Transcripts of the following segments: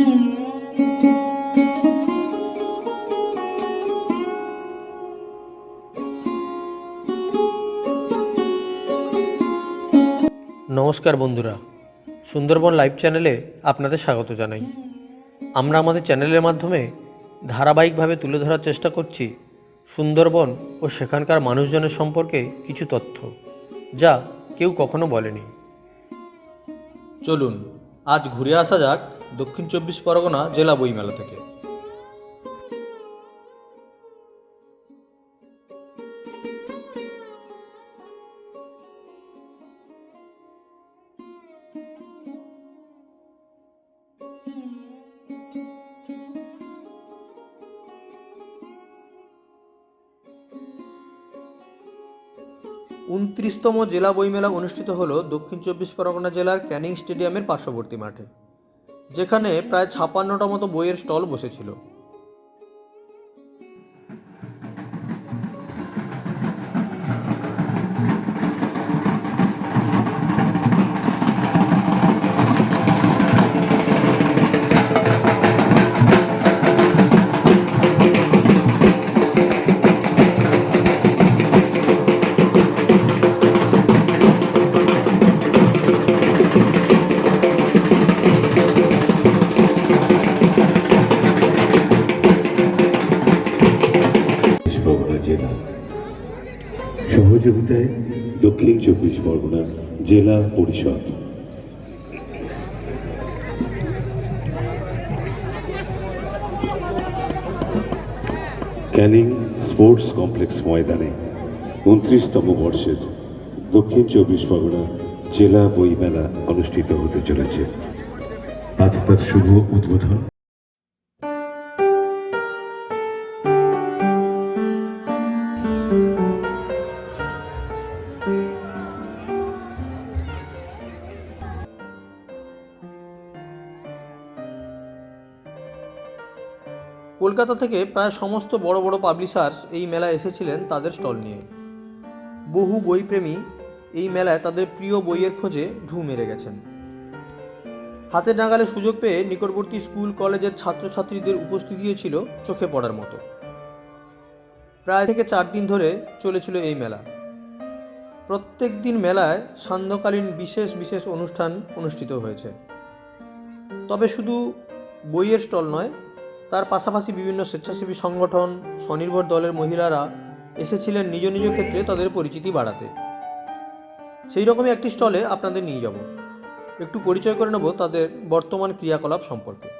নমস্কার বন্ধুরা, সুন্দরবন লাইভ চ্যানেলে আপনাদের স্বাগত জানাই। আমরা আমাদের চ্যানেলের মাধ্যমে ধারাবাহিকভাবে তুলে ধরার চেষ্টা করছি সুন্দরবন ও সেখানকার মানুষজনের সম্পর্কে কিছু তথ্য, যা কেউ কখনো বলেনি। চলুন, আজ ঘুরে আসা যাক দক্ষিণ চব্বিশ পরগনা জেলা বইমেলা থেকে। উনত্রিশতম জেলা বইমেলা অনুষ্ঠিত হলো দক্ষিণ চব্বিশ পরগনা জেলার ক্যানিং স্টেডিয়ামের পার্শ্ববর্তী মাঠে। যেখানে প্রায় ছাপান্নটা মতো বইয়ের স্টল বসেছিল। সহযোগিতায় দক্ষিণ চব্বিশ পরগনা জেলা পরিষদ। ক্যানিং স্পোর্টস কমপ্লেক্স ময়দানে উনত্রিশতম বর্ষের দক্ষিণ চব্বিশ পরগনা জেলা বইমেলা অনুষ্ঠিত হতে চলেছে। আজ তার শুভ উদ্বোধন কলকাতা থেকে প্রায় সমস্ত বড় বড় পাবলিশার্স এই মেলায় এসেছিলেন তাদের স্টল নিয়ে। বহু বইপ্রেমী এই মেলায় তাদের প্রিয় বইয়ের খোঁজে ঢু মেরে গেছেন। হাতের নাগালে সুযোগ পেয়ে নিকটবর্তী স্কুল, কলেজের ছাত্রছাত্রীদের উপস্থিতিও ছিল চোখে পড়ার মতো। প্রায় থেকে চার দিন ধরে চলেছিল এই মেলা। প্রত্যেক দিন মেলায় সান্ধ্যকালীন বিশেষ বিশেষ অনুষ্ঠান অনুষ্ঠিত হয়েছে। তবে শুধু বইয়ের স্টল নয় তার পাশাপাশি বিভিন্ন স্বেচ্ছাসেবী সংগঠন, স্বনির্ভর দলের মহিলারা এসেছিলেন নিজ নিজ ক্ষেত্রে তাদের পরিচিতি বাড়াতে। সেই রকমই একটি স্টলে আপনাদের নিয়ে যাব। একটু পরিচয় করে নেব তাদের বর্তমান ক্রিয়াকলাপ সম্পর্কে।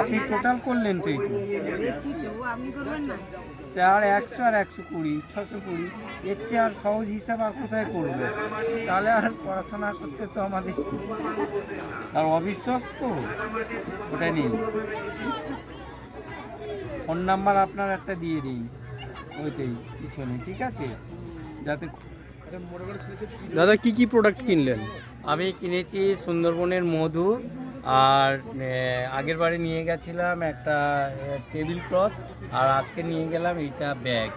আপনি টোটাল করলেন তো চার একশো আর একশো কুড়ি, ছশো কুড়ি। এর চেয়ে আর সহজ হিসাব আর কোথায় করবে? তাহলে আর পড়াশোনা করতে তো আমাদের আর অবিশ্বাস তো ওটা নেই। ফোন নাম্বার আপনার একটা দিয়ে দিই। ওইটাই, পিছনে, ঠিক আছে? যাতে দাদা, কি কি প্রোডাক্ট কিনলেন? আমি কিনেছি সুন্দরবনের মধু আর আগের বারে নিয়ে গেছিলাম একটা টেবিল ক্লথ আর আজকে নিয়ে গেলাম এইটা ব্যাগ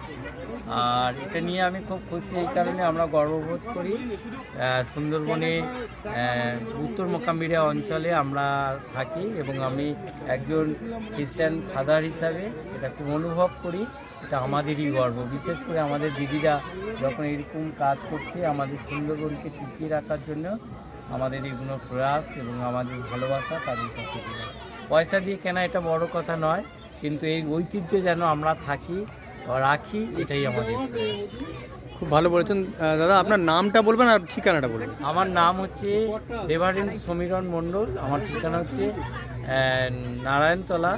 আর এটা নিয়ে আমি খুব খুশি, এই কারণে আমরা গর্ববোধ করি। সুন্দরবনে উত্তর মোকাম্বিরা অঞ্চলে আমরা থাকি এবং আমি একজন খ্রিস্টান ফাদার হিসাবে এটা খুব অনুভব করি। এটা আমাদেরই গর্ব। বিশেষ করে আমাদের দিদিরা যখন এরকম কাজ করছে আমাদের সুন্দরবনকে টিকিয়ে রাখার জন্য আমাদের এগুলো প্রয়াস এবং আমাদের ভালোবাসা তাদের কাছে পয়সা দিয়ে কেনা এটা বড় কথা নয় কিন্তু এই ঐতিহ্য যেন আমরা থাকি বা রাখি এটাই আমাদের খুব ভালো বলেছেন। দাদা আপনার নামটা বলবেন আর ঠিকানাটা বলবেন আমার নাম হচ্ছে রেভারেন্ড সমীরণ মণ্ডল আমার ঠিকানা হচ্ছে নারায়ণতলা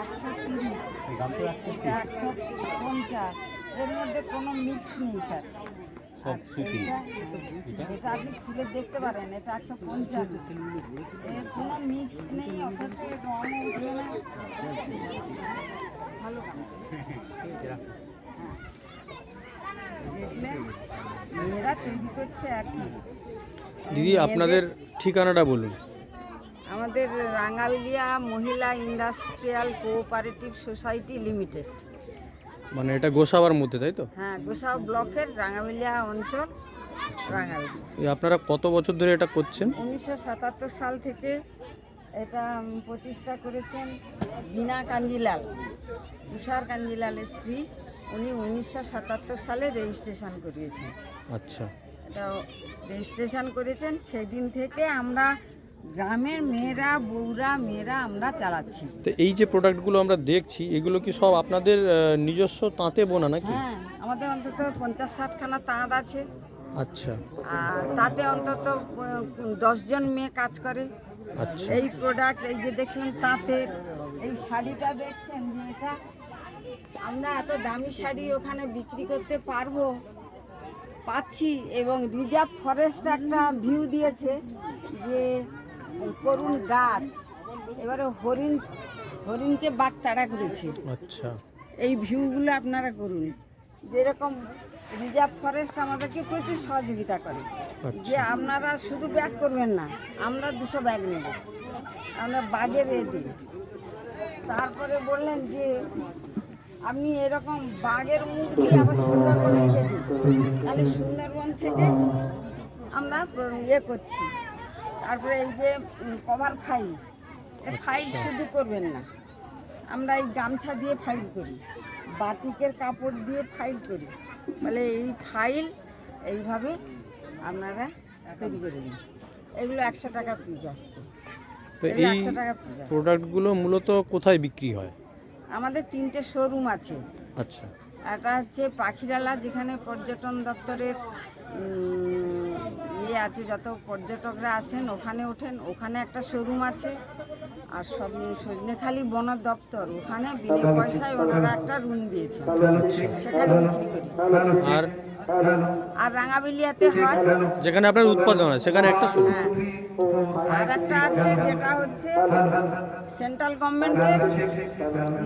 একশো তিরিশ এই গামছা রাখতে এটা একশো পঞ্চাশ। এর মধ্যে কোনো মিক্স নেই স্যার। সব সুতি এটা আপনি খুলে দেখতে পারেন এটা একশো পঞ্চাশ। এর কোনো মিক্স নেই অথচ রঙও উঠবে না ভালো মেয়েরা তৈরি করছে আর কি দিদি আপনাদের ঠিকানাটা বলুন। আমাদের রাঙ্গালিয়া মহিলা ইন্ডাস্ট্রিয়াল কোঅপারেটিভ সোসাইটি লিমিটেড। মানে এটা গোসাবার মধ্যে তাই তো? হ্যাঁ গোসাও ব্লকের রাঙ্গালিয়া অঞ্চল রাঙ্গালিয়া আপনারা কত বছর ধরে এটা করছেন? উনিশশো সাতাত্তর সাল থেকে এটা প্রতিষ্ঠা করেছেন বিনা কাঞ্জিলাল তুষার কাঞ্জিলালের স্ত্রী। উনি উনিশশো সাতাত্তর সালে রেজিস্ট্রেশন করিয়েছেন। আচ্ছা। এটা রেজিস্ট্রেশন করেছেন। সেই দিন থেকে আমরা গ্রামের মেয়েরা বউরা মেয়েরা আমরা চালাচ্ছি। তো এই যে প্রোডাক্টগুলো আমরা দেখছি এগুলো কি সব আপনাদের নিজস্ব তাঁতে বোনা নাকি? হ্যাঁ আমাদের অন্তত পঞ্চাশ ষাটখানা তাঁত আছে। আচ্ছা। আর তাতে অন্তত দশজন মেয়ে কাজ করে। আচ্ছা। এই প্রোডাক্ট এই যে দেখছেন তাঁতের এই শাড়িটা দেখছেন যে এটা? আমরা এত দামি শাড়ি ওখানে বিক্রি করতে পারব? পাচ্ছি এবং রিজার্ভ ফরেস্ট একটা ভিউ দিয়েছে যে করুন গাছ। এবারে হরিণ হরিণকে বাঘ তাড়া করেছে। আচ্ছা। এই ভিউগুলো আপনারা করুন। যেরকম রিজার্ভ ফরেস্ট আমাদেরকে প্রচুর সহযোগিতা করে। যে আপনারা শুধু ব্যাগ করবেন না আমরা দুশো ব্যাগ নেব। আমরা বাগের এ দিই তারপরে বললেন যে আপনি এরকম বাঘের মুখ দিয়ে আবার সুন্দরবন লিখে দিন তাহলে সুন্দরবন থেকে আমরা ইয়ে করছি। তারপরে এই যে কভার ফাইল ফাইল শুধু করবেন না। আমরা এই গামছা দিয়ে ফাইল করি বাটিকের কাপড় দিয়ে ফাইল করি। বলে এই ফাইল এইভাবে আপনারা তৈরি করে দিন। এগুলো একশো টাকা পিস আসছে। তো এই প্রোডাক্টগুলো মূলত কোথায় বিক্রি হয়? আমাদের তিনটে শোরুম আছে। আচ্ছা। একটা হচ্ছে পাখিরালা যেখানে পর্যটন দপ্তরের ইয়ে আছে যত পর্যটকরা আসেন ওখানে ওঠেন। ওখানে একটা শোরুম আছে আর সব সজনেখালি বন দপ্তর। ওখানে বিনা পয়সায় ওনারা একটা রুম দিয়েছে সেখানে বিক্রি করি। আর? আর রাঙাবিলিয়াতে হয়। যেখানে আপনার উৎপাদন হয় সেখানে একটা শোরুম হ্যাঁ। আর একটা আছে যেটা হচ্ছে সেন্ট্রাল গভর্নমেন্টের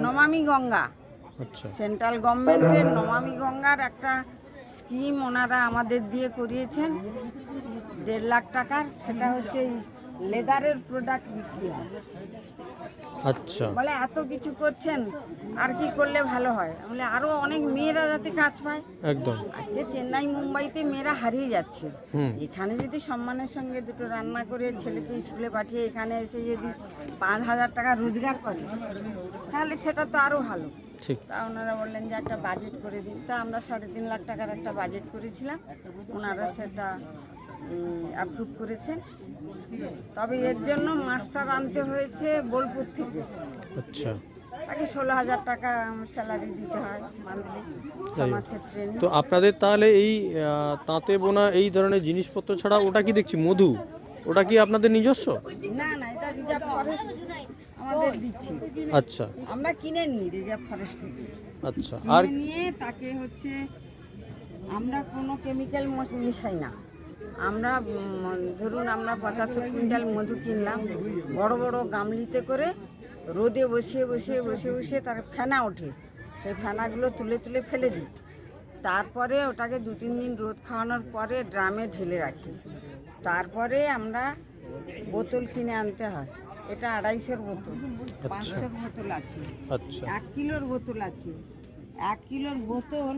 নমামি গঙ্গা। আচ্ছা। সেন্ট্রাল গভর্নমেন্টের নমামি গঙ্গার একটা স্কিম ওনারা আমাদের দিয়ে করিয়েছেন দেড় লাখ টাকার সেটা হচ্ছে লেদারের প্রোডাক্ট বিক্রি হয়। আচ্ছা। বলে এত কিছু করছেন আর কি করলে ভালো হয়? বলে আরও অনেক মেয়েরা যাতে কাজ পায়। একদম। আজকে চেন্নাই মুম্বাইতে মেয়েরা হারিয়ে যাচ্ছে। এখানে যদি সম্মানের সঙ্গে দুটো রান্না করে ছেলেকে স্কুলে পাঠিয়ে এখানে এসে যদি পাঁচ হাজার টাকা রোজগার করে তাহলে সেটা তো আরও ভালো। তা ওনারা বললেন যে একটা বাজেট করে দিন। তা আমরা সাড়ে তিন লাখ টাকার একটা বাজেট করেছিলাম। ওনারা সেটা অ্যাপ্রুভ করেছেন। তবে এর জন্য মাস্টার আনতে হয়েছে বোলপুর থেকে। আচ্ছা। তাকে ষোলো হাজার টাকা স্যালারি দিতে হয় মান্থলি তো আপনাদের তাহলে এই তাঁতে বোনা এই ধরনের জিনিসপত্র ছাড়া ওটা কি দেখছি? মধু? ওটা কি আপনাদের নিজস্ব? না না এটা রিজার্ভ ফরেস্ট। আমাদের দিচ্ছি। আচ্ছা। আমরা কিনে নিই রিজার্ভ ফরেস্ট থেকে। আচ্ছা আর নিয়ে তাকে হচ্ছে আমরা কোনো কেমিক্যাল মিশাই না। আমরা ধরুন আমরা পঁচাত্তর কুইন্টাল মধু কিনলাম বড় বড় গামলিতে করে রোদে বসিয়ে বসিয়ে বসে বসে তার ফেনা ওঠে। সেই ফেনাগুলো তুলে তুলে ফেলে দিই। তারপরে ওটাকে দু তিন দিন রোদ খাওয়ানোর পরে ড্রামে ঢেলে রাখি। তারপরে আমরা বোতল কিনে আনতে হয়। এটা আড়াইশোর বোতল পাঁচশোর বোতল আছে। আচ্ছা। এক কিলোর বোতল আছে। এক কিলোর বোতল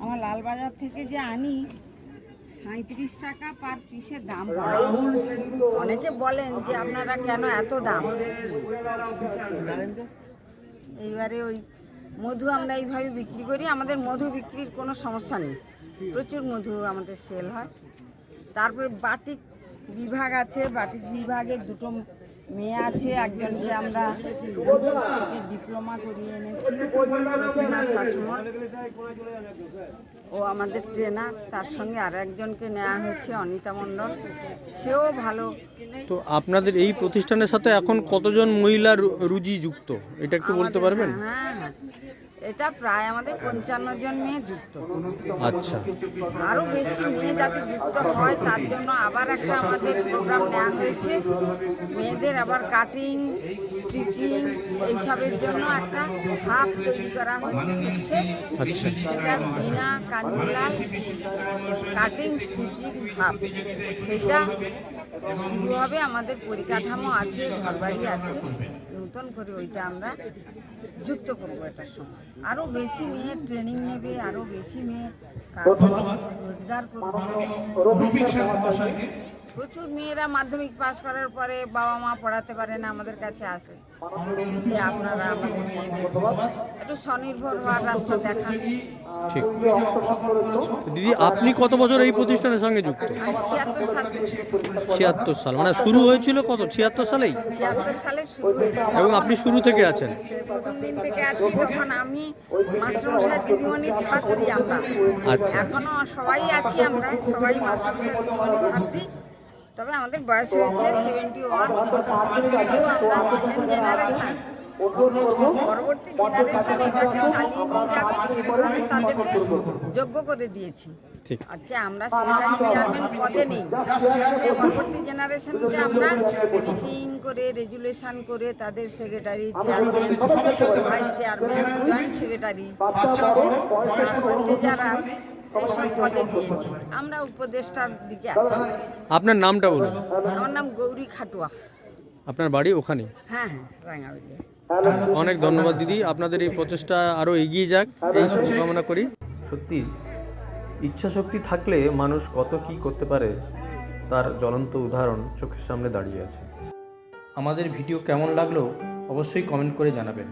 আমার লালবাজার থেকে যে আনি সাঁত্রিশ টাকা পার পিসে দাম অনেকে বলেন যে আপনারা কেন এত দাম? এইবারে ওই মধু আমরা এইভাবে বিক্রি করি আমাদের মধু বিক্রির কোনো সমস্যা নেই। প্রচুর মধু আমাদের সেল হয়। তারপরে বাটিক বিভাগ আছে বাটিক বিভাগে দুটো মেয়ে আছে একজনকে আমরা থেকে ডিপ্লোমা করিয়ে এনেছি ও আমাদের ট্রেনার তার সঙ্গে আর একজনকে নেওয়া হয়েছে অনিতা মণ্ডল। সেও ভালো। তো আপনাদের এই প্রতিষ্ঠানের সাথে এখন কতজন মহিলা রুজি যুক্ত? এটা একটু বলতে পারবেন? হ্যাঁ হ্যাঁ। এটা প্রায় আমাদের পঞ্চান্ন জন মেয়ে যুক্ত। আচ্ছা। আরও বেশি মেয়ে যাতে যুক্ত হয় তার জন্য আবার একটা আমাদের প্রোগ্রাম নেওয়া হয়েছে। মেয়েদের আবার কাটিং স্টিচিং এইসবের জন্য একটা হাব তৈরি করা হচ্ছে। আচ্ছা। সেটা Bina Kanjilal cutting stitching hub সেটা শুরু হবে আমাদের পরিকাঠামো আছে ঘরবাড়ি আছে। নতুন করে ওইটা আমরা যুক্ত করব এটার সঙ্গে। আরও বেশি মেয়ে ট্রেনিং নেবে আরও বেশি মেয়ে কাজ রোজগার করবে। প্রচুর মেয়েরা মাধ্যমিক পাস করার পরে বাবা মা পড়াতে পারে না আমাদের কাছে আসে। যে আপনারা আমাদের মেয়েদের একটু স্বনির্ভর হওয়ার রাস্তা দেখান। ঠিক। দিদি আপনি কত বছর এই প্রতিষ্ঠানের সঙ্গে যুক্ত? ছিয়াত্তর সাল। ছিয়াত্তর সাল। মানে শুরু হয়েছিল কত? ছিয়াত্তর সালেই? ছিয়াত্তর সালে শুরু হয়েছে। এবং আপনি শুরু থেকে আছেন? প্রথম দিন থেকে আছি তখন আমি মাস্টারমশাই দিদিমণির ছাত্রী আমরা। আচ্ছা। এখনও সবাই আছি আমরা সবাই মাস্টারমশাই দিদিমণির ছাত্রী। তবে আমাদের বয়স হয়েছে সেভেন্টি ওয়ান আমরা সেকেন্ড জেনারেশন পরবর্তী জেনারেশন এটাকে চালিয়ে নিয়ে যাবে সেই ধরনের তাদেরকে যোগ্য করে দিয়েছি। আজকে আমরা সেক্রেটারি চেয়ারম্যান পদে নেই। পরবর্তী জেনারেশনকে আমরা মিটিং করে রেজুলেশন করে তাদের secretary chairman vice chairman joint secretary তারপর দিয়েছি। আমরা উপদেষ্টার দিকে আছি। আপনার নামটা বলুন। আমার নাম গৌরী খাটুয়া। আপনার বাড়ি ওখানে? হ্যাঁ হ্যাঁ রাঙাবিলে অনেক ধন্যবাদ দিদি। আপনাদের এই প্রচেষ্টা আরও এগিয়ে যাক। এই শুভকামনা করি। সত্যি ইচ্ছা শক্তি থাকলে মানুষ কত কি করতে পারে তার জ্বলন্ত উদাহরণ চোখের সামনে দাঁড়িয়ে আছে। আমাদের ভিডিও কেমন লাগল অবশ্যই কমেন্ট করে জানাবেন।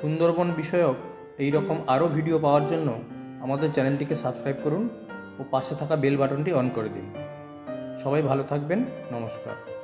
সুন্দরবন বিষয়ক এই রকম আরও ভিডিও পাওয়ার জন্য আমাদের চ্যানেলটিকে সাবস্ক্রাইব করুন ও পাশে থাকা বেল বাটনটি অন করে দিন। সবাই ভালো থাকবেন, নমস্কার।